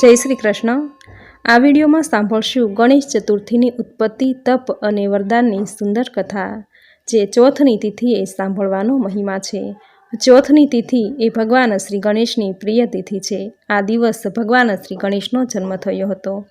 જય શ્રી કૃષ્ણ. આ વિડીયોમાં સાંભળશું ગણેશ ચતુર્થીની ઉત્પત્તિ, તપ અને વરદાનની સુંદર કથા, જે ચોથની તિથિએ સાંભળવાનો મહિમા છે. ચોથની તિથિ એ ભગવાન શ્રી ગણેશની પ્રિય તિથિ છે. આ દિવસ ભગવાન શ્રી ગણેશનો જન્મ થયો હતો.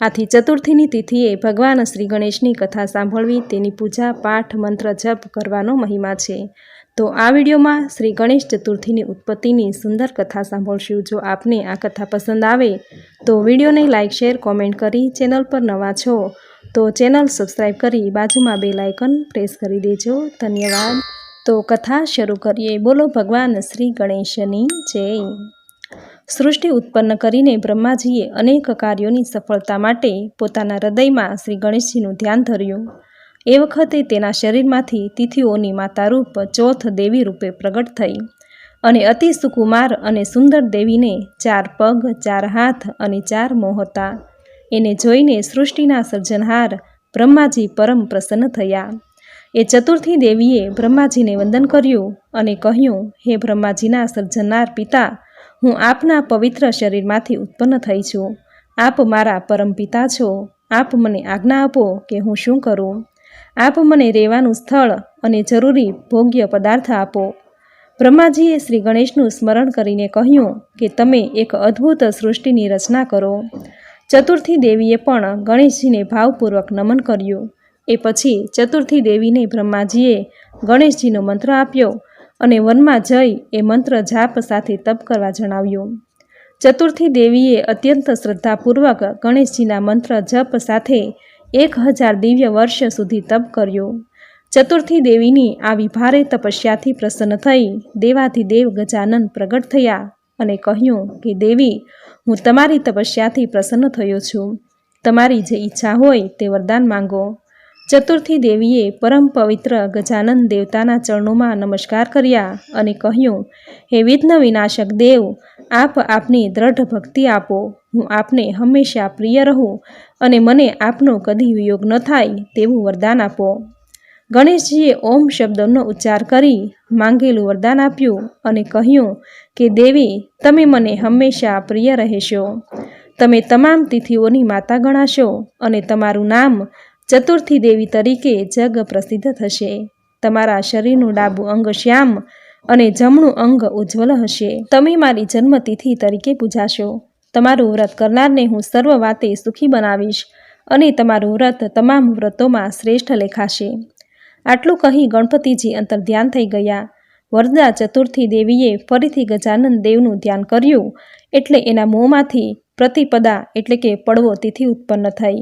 આથી ચતુર્થીની તિથિએ ભગવાન શ્રી ગણેશની કથા સાંભળવી, તેની પૂજા, પાઠ, મંત્ર જપ કરવાનો મહિમા છે. તો આ વિડીયોમાં શ્રી ગણેશ ચતુર્થીની ઉત્પત્તિની સુંદર કથા સાંભળશું. જો આપને આ કથા પસંદ આવે, તો વિડીયોને લાઇક, શેર, કોમેન્ટ કરી ચેનલ પર નવા છો, તો ચેનલ સબસ્ક્રાઈબ કરી બાજુમાં બે લાઇકન પ્રેસ કરી દેજો. ધન્યવાદ. તો કથા શરૂ કરીએ. બોલો ભગવાન શ્રી ગણેશની જય. સૃષ્ટિ ઉત્પન્ન કરીને બ્રહ્માજીએ અનેક કાર્યોની સફળતા માટે પોતાના હૃદયમાં શ્રી ગણેશજીનું ધ્યાન ધર્યું. એ વખતે તેના શરીરમાંથી તિથિઓની માતારૂપ ચોથ દેવી રૂપે પ્રગટ થઈ અને અતિ સુકુમાર અને સુંદર દેવીને ચાર પગ, ચાર હાથ અને ચાર મોં હતા. એને જોઈને સૃષ્ટિના સર્જનહાર બ્રહ્માજી પરમ પ્રસન્ન થયા. એ ચતુર્થી દેવીએ બ્રહ્માજીને વંદન કર્યું અને કહ્યું, હે બ્રહ્માજીના સર્જનાર પિતા, હું આપના પવિત્ર શરીરમાંથી ઉત્પન્ન થઈ છું. આપ મારા પરમ પિતા છો. આપ મને આજ્ઞા આપો કે હું શું કરું. આપ મને રહેવાનું સ્થળ અને જરૂરી ભોગ્ય પદાર્થ આપો. બ્રહ્માજીએ શ્રી ગણેશનું સ્મરણ કરીને કહ્યું કે તમે એક અદ્ભુત સૃષ્ટિની રચના કરો. ચતુર્થી દેવીએ પણ ગણેશજીને ભાવપૂર્વક નમન કર્યું. એ પછી ચતુર્થી દેવીને બ્રહ્માજીએ ગણેશજીનો મંત્ર આપ્યો અને વનમાં જઈ એ મંત્ર જાપ સાથે તપ કરવા જણાવ્યું. ચતુર્થી દેવીએ અત્યંત શ્રદ્ધાપૂર્વક ગણેશજીના મંત્ર જપ સાથે એક હજાર દિવ્ય વર્ષ સુધી તપ કર્યું. ચતુર્થી દેવીની આવી ભારે તપસ્યાથી પ્રસન્ન થઈ દેવાધિદેવ ગજાનન પ્રગટ થયા અને કહ્યું કે, દેવી, હું તમારી તપસ્યાથી પ્રસન્ન થયો છું. તમારી જે ઈચ્છા હોય તે વરદાન માંગો. ચતુર્થી દેવીએ પરમ પવિત્ર ગજાનંદ દેવતાના ચરણોમાં નમસ્કાર કર્યા અને કહ્યું, હે વિઘ્ન વિનાશક દેવ, આપ આપની દ્રઢ ભક્તિ આપો. હું આપને હંમેશા પ્રિય રહું અને મને આપનો કદી વિયોગ ન થાય તેવું વરદાન આપો. ગણેશજીએ ઓમ શબ્દનો ઉચ્ચાર કરી માંગેલું વરદાન આપ્યું અને કહ્યું કે, દેવી, તમે મને હંમેશા પ્રિય રહેશો. તમે તમામ તિથિઓની માતા ગણાશો અને તમારું નામ ચતુર્થી દેવી તરીકે જગ પ્રસિદ્ધ થશે. તમારા શરીરનું ડાબું અંગ શ્યામ અને જમણું અંગ ઉજ્જવલ હશે. તમે મારી જન્મતિથિ તરીકે પૂજાશો. તમારું વ્રત કરનારને હું સર્વ વાતે સુખી બનાવીશ અને તમારું વ્રત તમામ વ્રતોમાં શ્રેષ્ઠ લેખાશે. આટલું કહી ગણપતિજી અંતર ધ્યાન થઈ ગયા. વરદા ચતુર્થી દેવીએ ફરીથી ગજાનંદ દેવનું ધ્યાન કર્યું એટલે એના મોંમાંથી પ્રતિપદા એટલે કે પડવો તિથિ ઉત્પન્ન થઈ.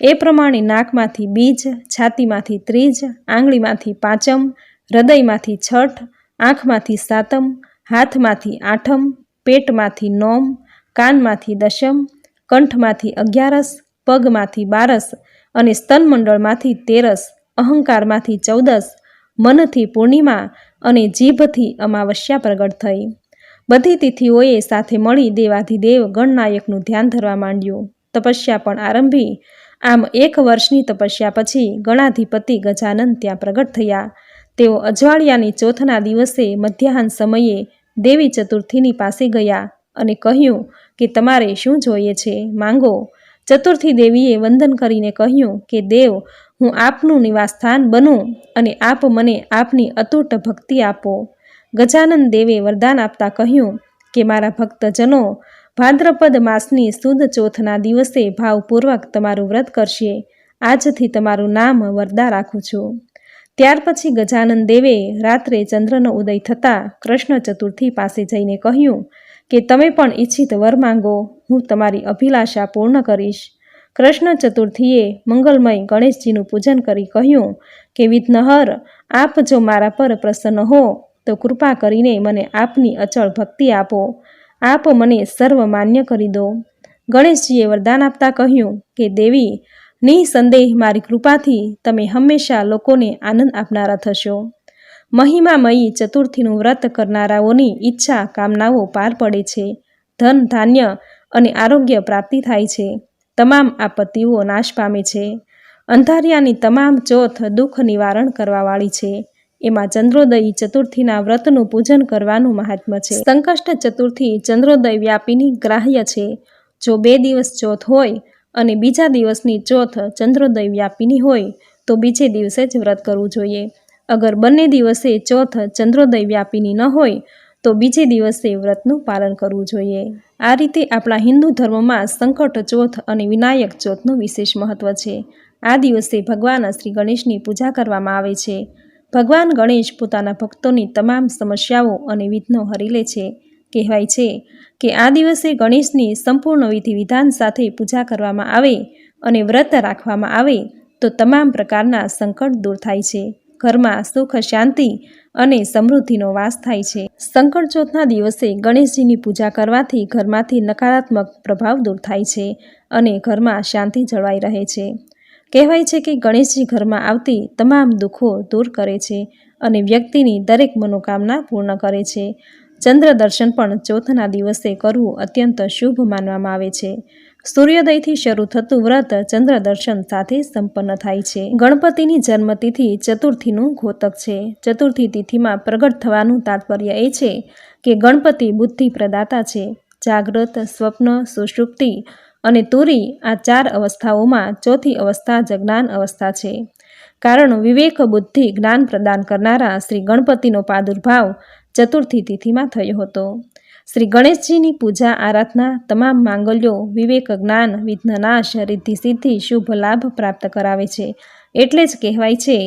એ પ્રમાણે નાકમાંથી બીજ, છાતીમાંથી ત્રીજ, આંગળીમાંથી પાંચમ, હૃદયમાંથી છઠ, આંખમાંથી સાતમ, હાથમાંથી આઠમ, પેટમાંથી નોમ, કાનમાંથી દશમ, કંઠમાંથી અગિયારસ, પગમાંથી બારસ અને સ્તનમંડળમાંથી તેરસ, અહંકારમાંથી ચૌદસ, મનથી પૂર્ણિમા અને જીભથી અમાવસ્યા પ્રગટ થઈ. બધી તિથિઓએ સાથે મળી દેવાધિદેવ ગણનાયકનું ધ્યાન ધરવા માંડ્યું. તપસ્યા પણ આરંભી. આમ એક વર્ષની તપસ્યા પછી ગણાધિપતિ ગજાનંદ ત્યાં પ્રગટ થયા. તેઓ અજવાળિયાની ચોથના દિવસે મધ્યાહન સમયે દેવી ચતુર્થીની પાસે ગયા અને કહ્યું કે તમારે શું જોઈએ છે? માંગો. ચતુર્થી દેવીએ વંદન કરીને કહ્યું કે, દેવ, હું આપનું નિવાસસ્થાન બનું અને આપ મને આપની અતૂટ ભક્તિ આપો. ગજાનંદ દેવે વરદાન આપતા કહ્યું કે, મારા ભક્તજનો ભાદ્રપદ માસની સુદ ચોથના દિવસે ભાવપૂર્વક તમારું વ્રત કરશે. આજથી તમારું નામ વરદા રાખું છું. ત્યાર પછી ગજાનંદ દેવે રાત્રે ચંદ્રનો ઉદય થતાં કૃષ્ણ ચતુર્થી પાસે જઈને કહ્યું કે, તમે પણ ઈચ્છિત વર માંગો. હું તમારી અભિલાષા પૂર્ણ કરીશ. કૃષ્ણ ચતુર્થીએ મંગલમય ગણેશજીનું પૂજન કરી કહ્યું કે, વિઘ્નહર, આપ જો મારા પર પ્રસન્ન હો, તો કૃપા કરીને મને આપની અચળ ભક્તિ આપો. આપ મને સર્વ માન્ય કરી દો. ગણેશજીએ વરદાન આપતા કહ્યું કે, દેવી, નિસંદેહ મારી કૃપાથી તમે હંમેશા લોકોને આનંદ આપનારા થશો. મહિમામયી ચતુર્થીનું વ્રત કરનારાઓની ઈચ્છા કામનાઓ પાર પડે છે. ધન, ધાન્ય અને આરોગ્ય પ્રાપ્તિ થાય છે. તમામ આપત્તિઓ નાશ પામે છે. અંધારિયાની તમામ ચોથ દુઃખ નિવારણ કરવાવાળી છે. એમાં ચંદ્રોદયી ચતુર્થીના વ્રતનું પૂજન કરવાનું મહાત્મ્ય છે. સંકષ્ટ ચતુર્થી ચંદ્રોદય વ્યાપીની ગ્રાહ્ય છે. જો બે દિવસ ચોથ હોય અને બીજા દિવસની ચોથ ચંદ્રોદય વ્યાપીની હોય, તો બીજે દિવસે જ વ્રત કરવું જોઈએ. અગર બંને દિવસે ચોથ ચંદ્રોદય વ્યાપીની ન હોય, તો બીજે દિવસે વ્રતનું પાલન કરવું જોઈએ. આ રીતે આપણા હિન્દુ ધર્મમાં સંકટ ચોથ અને વિનાયક ચોથનું વિશેષ મહત્વ છે. આ દિવસે ભગવાન શ્રી ગણેશની પૂજા કરવામાં આવે છે. ભગવાન ગણેશ પોતાના ભક્તોની તમામ સમસ્યાઓ અને વિઘ્નો હરી લે છે. કહેવાય છે કે આ દિવસે ગણેશની સંપૂર્ણ વિધિ વિધાન સાથે પૂજા કરવામાં આવે અને વ્રત રાખવામાં આવે તો તમામ પ્રકારના સંકટ દૂર થાય છે. ઘરમાં સુખ, શાંતિ અને સમૃદ્ધિનો વાસ થાય છે. સંકટ ચોથના દિવસે ગણેશજીની પૂજા કરવાથી ઘરમાંથી નકારાત્મક પ્રભાવ દૂર થાય છે અને ઘરમાં શાંતિ જળવાઈ રહે છે. કહેવાય છે કે ગણેશજી ઘરમાં આવતી તમામ દુઃખો દૂર કરે છે અને વ્યક્તિની દરેક મનોકામના પૂર્ણ કરે છે. ચંદ્ર દર્શન પણ ચોથના દિવસે કરવું અત્યંત શુભ માનવામાં આવે છે. સૂર્યોદયથી શરૂ થતું વ્રત ચંદ્ર દર્શન સાથે સંપન્ન થાય છે. ગણપતિની જન્મતિથિ ચતુર્થીનું ઘોતક છે. ચતુર્થી તિથિમાં પ્રગટ થવાનું તાત્પર્ય એ છે કે ગણપતિ બુદ્ધિ પ્રદાતા છે. જાગ્રત, સ્વપ્ન, સુષુપ્તિ અને તુરી આ ચાર અવસ્થાઓમાં ચોથી અવસ્થા જ જ્ઞાન અવસ્થા છે. કારણ વિવેક બુદ્ધિ જ્ઞાન પ્રદાન કરનારા શ્રી ગણપતિનો પ્રાદુર્ભાવ ચતુર્થી તિથિમાં થયો હતો. શ્રી ગણેશજીની પૂજા આરાધના તમામ માંગલ્યો વિવેક જ્ઞાન, વિઘ્નનાશ રિદ્ધિ સિદ્ધિ શુભ લાભ પ્રાપ્ત કરાવે છે. એટલે જ કહેવાય છે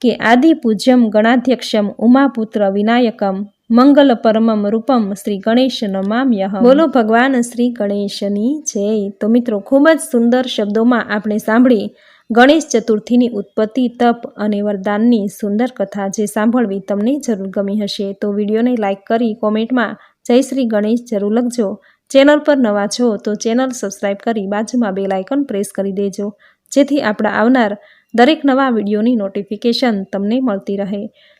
કે આદિ પૂજ્યમ ગણાધ્યક્ષમ ઉમાપુત્ર વિનાયકમ મંગલ પરમમ રૂપમ શ્રી ગણેશ નમામ્યહ બોલો ભગવાન શ્રી ગણેશની જય. તો મિત્રો, ખૂબ જ સુંદર શબ્દોમાં આપણે સાંભળી ગણેશ ચતુર્થીની ઉત્પત્તિ, તપ અને વરદાનની સુંદર કથા જે સાંભળવી તમને જરૂર ગમી હશે. તો વિડીયોને લાઇક કરી કોમેન્ટમાં જય શ્રી ગણેશ જરૂર લખજો. ચેનલ પર નવા છો તો ચેનલ સબસ્ક્રાઈબ કરી બાજુમાં બે લાઇકન પ્રેસ કરી દેજો. જેથી આપણા આવનાર દરેક નવા વિડીયોની નોટિફિકેશન તમને મળતી રહે.